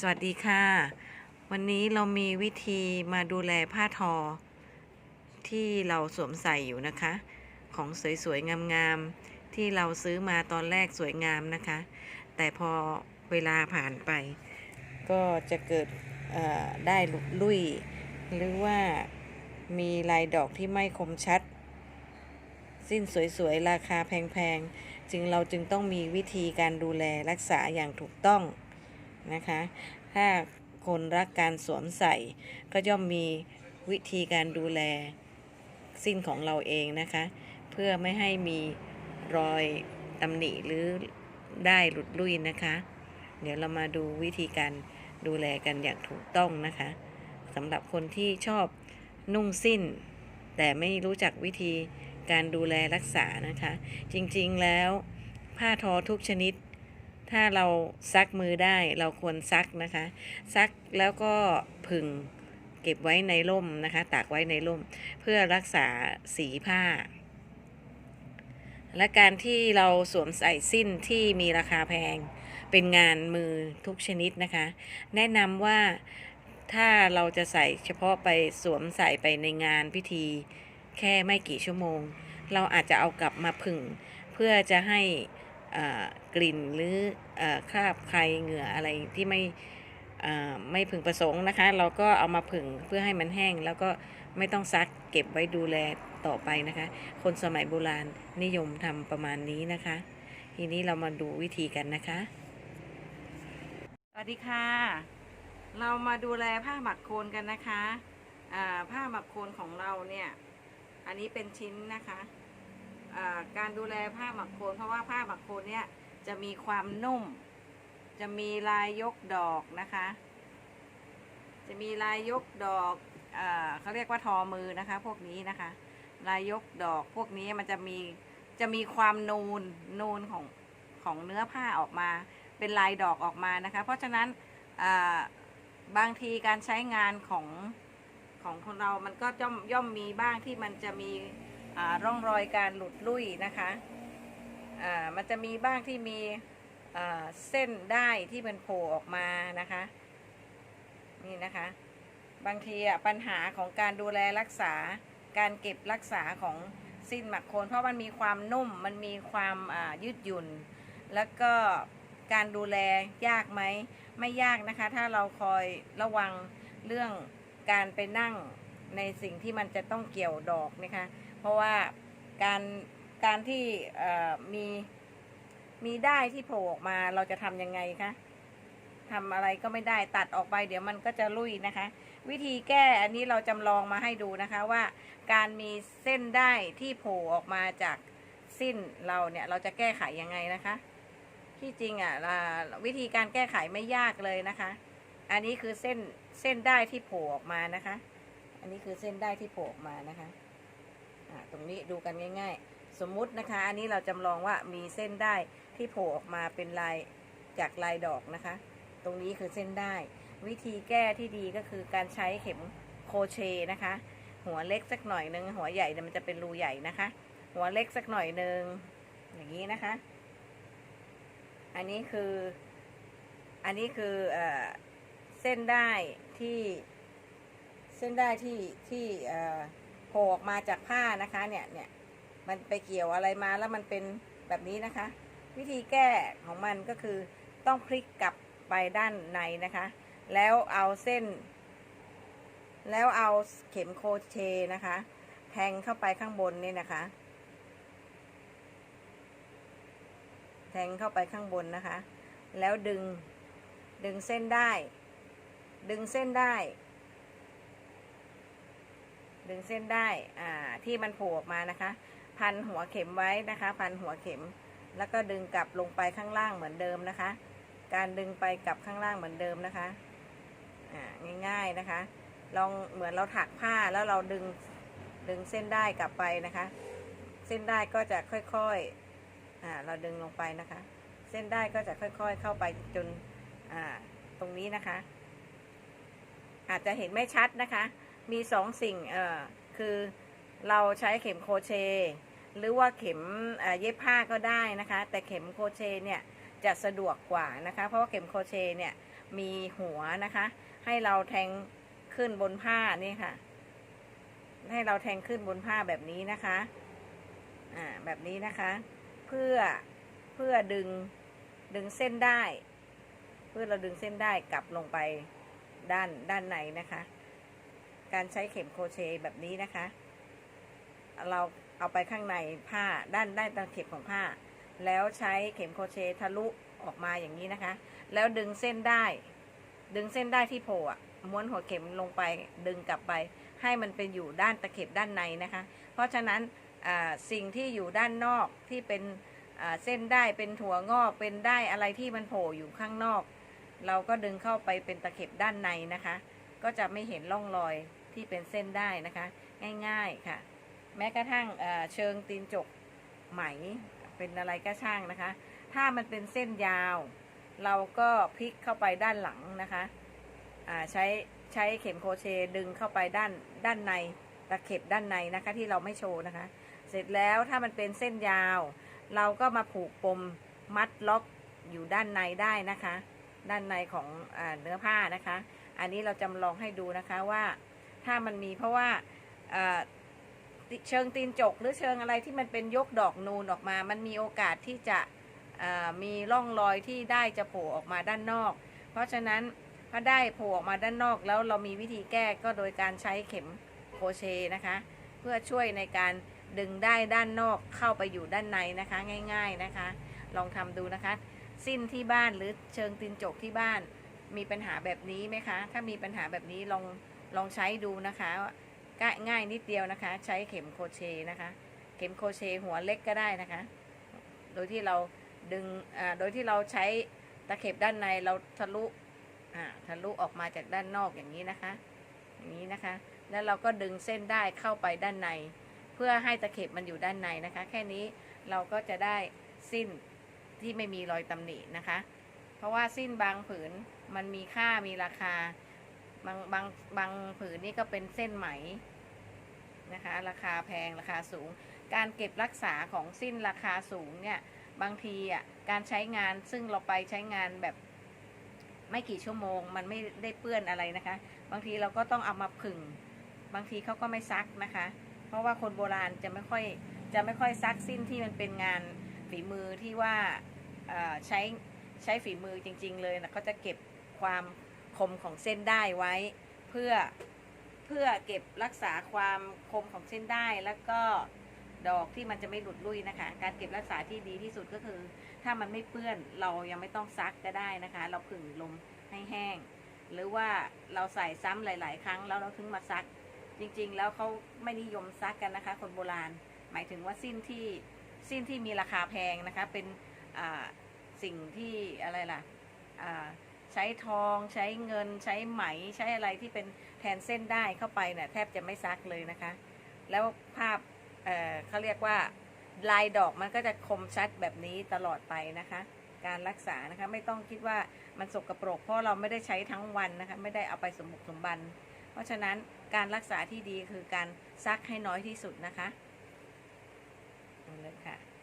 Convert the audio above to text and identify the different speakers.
Speaker 1: สวัสดีค่ะ วันนี้เรามีวิธีมาดูแลผ้าทอ ที่เราสวมใส่อยู่นะคะ ของสวยๆ งามๆ ที่เราซื้อมาตอนแรกสวยงามนะคะ แต่พอเวลาผ่านไป ก็จะเกิดได้หลุดลุ่ย หรือว่ามีลายดอกที่ไม่คมชัด สิ้นสวยๆ ราคาแพงๆ จึงเราจึงต้องมีวิธีการดูแลรักษาอย่างถูกต้อง นะคะ ถ้าคนรักการสวมใส่ก็ย่อมมีวิธีการดูแลสิ้นของเราเองนะคะ เพื่อไม่ให้มีรอยตำหนิหรือได้หลุดลุ่ยนะคะ เดี๋ยวเรามาดูวิธีการดูแลกันอย่างถูกต้องนะคะสำหรับคนที่ชอบนุ่งสิ้น แต่ไม่รู้จักวิธีการดูแลรักษานะคะ จริงๆแล้วผ้าทอทุกชนิด ถ้าเราซักมือได้เราควรซักนะคะ ซักแล้วก็ผึ่งเก็บไว้ในร่มนะคะ ตากไว้ในร่ม เพื่อรักษาสีผ้า และการที่เราสวมใส่สิ้นที่มีราคาแพง เป็นงานมือทุกชนิดนะคะ แนะนำว่าถ้าเราจะใส่เฉพาะไปสวมใส่ไปในงานพิธี แค่ไม่กี่ชั่วโมง เราอาจจะเอากลับมาผึ่ง เพื่อจะให้ กลิ่นหรืออคราบใครเหงื่ออะไรที่ไม่ไม่พึงประสงค์นะคะ เราก็เอามาผึ่งเพื่อให้มันแห้ง แล้วก็ไม่ต้องซักเก็บไว้ดูแลต่อไปนะคะ คนสมัยโบราณนิยมทำประมาณนี้นะคะ ทีนี้เรามาดูวิธีกันนะคะ สวัสดีค่ะ เรามาดูแลผ้าหมักโคนกันนะคะผ้าหมักโคนของเราเนี่ย อันนี้เป็นชิ้นนะคะ การดูแลผ้าหมักโคนเพราะว่าผ้าหมักโคนเนี่ยจะมีความนุ่ม จะมีลายยกดอกนะคะ จะมีลายยกดอกอเขาเรียกว่าทอมือนะคะ พวกนี้นะคะ ลายยกดอกพวกนี้มันจะมีจะมีความนูนนูนของของเนื้อผ้าออกมา เป็นลายดอกออกมานะคะ เพราะฉะนั้นบางทีการใช้งานของของคนเรามันก็ย่อมย่อมมีบ้างที่มันจะมี ร่องรอยการหลุดลุ่ยนะคะมันจะมีบ้างที่มีเส้นได้ที่มันโผล่ออกมานะคะ นี่นะคะ บางทีอะปัญหาของการดูแลรักษาการเก็บรักษาของสิ้นหมักโคนเพราะมันมีความนุ่มมันมีความยืดหยุ่น แล้วก็การดูแลยากไหมไม่ยากนะคะ ถ้าเราคอยระวังเรื่องการไปนั่งในสิ่งที่มันจะต้องเกี่ยวดอกนะคะ ราะว่าการการที่มีมีได้ที่โผล่ออกมาเราจะทำยังไงคะทำอะไรก็ไม่ได้ตัดออกไป เดี๋ยวมันก็จะลุยนะคะ วิธีแก้อันนี้เราจำลองมาให้ดูนะคะว่า การมีเส้นได้ที่โผล่ออกมาจากสิ้นเราเนี่ยเราจะแก้ไขยังไงนะคะ ที่จริงอะอ่าวิธีการแก้ไขไม่ยากเลยนะคะ อันนี้คือเส้นเส้นได้ที่โผล่ออกมานะคะ อันนี้คือเส้นได้ที่โผล่ออกมานะคะ อ่าตรงนี้ดูกันง่าย ๆ สมมุตินะคะ อันนี้เราจำลองว่ามีเส้นได้ที่โผล่ออกมาเป็นลายจากลายดอกนะคะ ตรงนี้คือเส้นได้ วิธีแก้ที่ดีก็คือการใช้เข็มโคเชนะคะ หัวเล็กสักหน่อยหนึงหัวใหญ่เนี่ยมันจะเป็นรูใหญ่นะคะ หัวเล็กสักหน่อยหนึงอย่างนี้นะคะ อันนี้คืออันนี้คือเอเส้นได้ที่เส้นได้ที่ที่ ผล่ออกมาจากผ้านะคะเนี่ยเนี่ยมันไปเกี่ยวอะไรมาแล้วมันเป็นแบบนี้นะคะ วิธีแก้ของมันก็คือต้องพลิกกลับไปด้านในนะคะ แล้วเอาเส้น แล้วเอาเข็มโคเชนะคะ แทงเข้าไปข้างบนนี่นะคะ แทงเข้าไปข้างบนนะคะ แล้วดึงดึงเส้นได้ ดึงเส้นได้ ดึงเส้นได้อ่าที่มันโผล่ออกมานะคะ พันหัวเข็มไว้นะคะ พันหัวเข็ม แล้วก็ดึงกลับลงไปข้างล่างเหมือนเดิมนะคะ การดึงไปกลับข้างล่างเหมือนเดิมนะคะอ่าง่ายๆนะคะ ลองเหมือนเราถักผ้าแล้วเราดึงดึงเส้นได้กลับไปนะคะ เส้นได้ก็จะค่อยๆอ่าเราดึงลงไปนะคะ เส้นได้ก็จะค่อยๆ เข้าไปจนอ่าตรงนี้นะคะ อาจจะเห็นไม่ชัดนะคะ มีสองสิ่งเอ่อคือเราใช้เข็มโคเช หรือว่าเข็มเย็บผ้าก็ได้นะคะ แต่เข็มโคเชเนี่ยจะสะดวกกว่านะคะ เพราะว่าเข็มโคเชเนี่ยมีหัวนะคะ ให้เราแทงขึ้นบนผ้านี่ค่ะ ให้เราแทงขึ้นบนผ้าแบบนี้นะคะอ่าแบบนี้นะคะ เพื่อเพื่อดึงดึงเส้นได้ เพื่อเราดึงเส้นได้กลับลงไปด้านด้านในนะคะ การใช้เข็มโคเชต์แบบนี้นะคะ เราเอาไปข้างในผ้าด้านด้านตะเข็บของผ้า แล้วใช้เข็มโคเชต์ทะลุออกมาอย่างนี้นะคะ แล้วดึงเส้นได้ ดึงเส้นได้ที่โผล่ม้วนหัวเข็มลงไปดึงกลับไป ให้มันเป็นอยู่ด้านตะเข็บด้านในนะคะ เพราะฉะนั้นสิ่งที่อยู่ด้านนอกที่เป็นเส้นได้เป็นถั่วงอกเป็นได้อะไรที่มันโผล่อยู่ข้างนอก เราก็ดึงเข้าไปเป็นตะเข็บด้านในนะคะ ก็จะไม่เห็นร่องรอย ที่เป็นเส้นได้นะคะ ง่ายๆค่ะ แม้กระทั่งเเชิงตีนจกไหมเป็นอะไรก็ช่างนะคะ ถ้ามันเป็นเส้นยาว เราก็พลิกเข้าไปด้านหลังนะคะใช้ใช้เข็มโคเชดึงเข้าไปด้านด้านในตะเข็บด้านในนะคะที่เราไม่โชว์นะคะ เสร็จแล้วถ้ามันเป็นเส้นยาว เราก็มาผูกปมมัดล็อกอยู่ด้านในได้นะคะ ด้านในของอเนื้อผ้านะคะ อันนี้เราจำลองให้ดูนะคะว่า ถ้ามันมีเพราะว่าเชิงตีนจกหรือเชิงอะไรที่มันเป็นยกดอกนูนออกมา มันมีโอกาสที่จะมีร่องรอยที่ได้จะโผล่ออกมาด้านนอก เพราะฉะนั้นถ้าได้โผล่ออกมาด้านนอกแล้วเรามีวิธีแก้ก็โดยการใช้เข็มโคเชนะคะ เพื่อช่วยในการดึงได้ด้านนอกเข้าไปอยู่ด้านในนะคะ ง่าย ๆนะคะ ลองทำดูนะคะ สิ้นที่บ้านหรือเชิงตีนจกที่บ้านมีปัญหาแบบนี้ไหมคะ ถ้ามีปัญหาแบบนี้ลอง ลองใช้ดูนะคะง่ายง่ายนิดเดียวนะคะ ใช้เข็มโคเชนะคะ เข็มโคเชหัวเล็กก็ได้นะคะ โดยที่เราดึงโดยที่เราใช้ตะเข็บด้านในเราทะลุทะลุออกมาจากด้านนอกอย่างนี้นะคะ อย่างนี้นะคะ แล้วเราก็ดึงเส้นได้เข้าไปด้านใน เพื่อให้ตะเข็บมันอยู่ด้านในนะคะ แค่นี้เราก็จะได้สิ้นที่ไม่มีรอยตำหนินะคะ เพราะว่าสิ้นบางผืนมันมีค่ามีราคา บางบางบางผืนนี่ก็เป็นเส้นไหมนะคะ ราคาแพงราคาสูง การเก็บรักษาของสิ้นราคาสูงเนี่ย บางทีอะการใช้งานซึ่งเราไปใช้งานแบบ ไม่กี่ชั่วโมง มันไม่ได้เปื้อนอะไรนะคะ บางทีเราก็ต้องเอามาผึ่ง บางทีเขาก็ไม่ซักนะคะ เพราะว่าคนโบราณจะไม่ค่อยจะไม่ค่อยซักสิ้นที่มันเป็นงานฝีมือที่ว่าใช้ใช้ฝีมือจริง ๆ เลยนะเขาจะเก็บความ คมของเส้นได้ไว้ เพื่อเพื่อเก็บรักษาความคมของเส้นได้แล้วก็ดอกที่มันจะไม่หลุดลุ่ยนะคะ การเก็บรักษาที่ดีที่สุดก็คือ ถ้ามันไม่เปื้อนเรายังไม่ต้องซักก็ได้นะคะ เราผึ่งลมให้แห้ง หรือว่าเราใส่ซ้ำหลาย ๆ ครั้งแล้วเราถึงมาซัก จริง ๆ แล้วเขาไม่นิยมซักกันนะคะ คนโบราณ หมายถึงว่าสิ้นที่สิ้นที่มีราคาแพงนะคะ เป็นสิ่งที่อะไรล่ะ ใช้ทองใช้เงินใช้ไหมใช้อะไรที่เป็นแทนเส้นได้เข้าไปเนี่ยแทบจะไม่ซักเลยนะคะ แล้วภาพเเขาเรียกว่าลายดอกมันก็จะคมชัดแบบนี้ตลอดไปนะคะ การรักษานะคะไม่ต้องคิดว่ามันสกปรกเพราะเราไม่ได้ใช้ทั้งวันนะคะไม่ได้เอาไปสมบุกสมบัน เพราะฉะนั้นการรักษาที่ดีคือการซักให้น้อยที่สุดนะคะเอาเลยค่ะ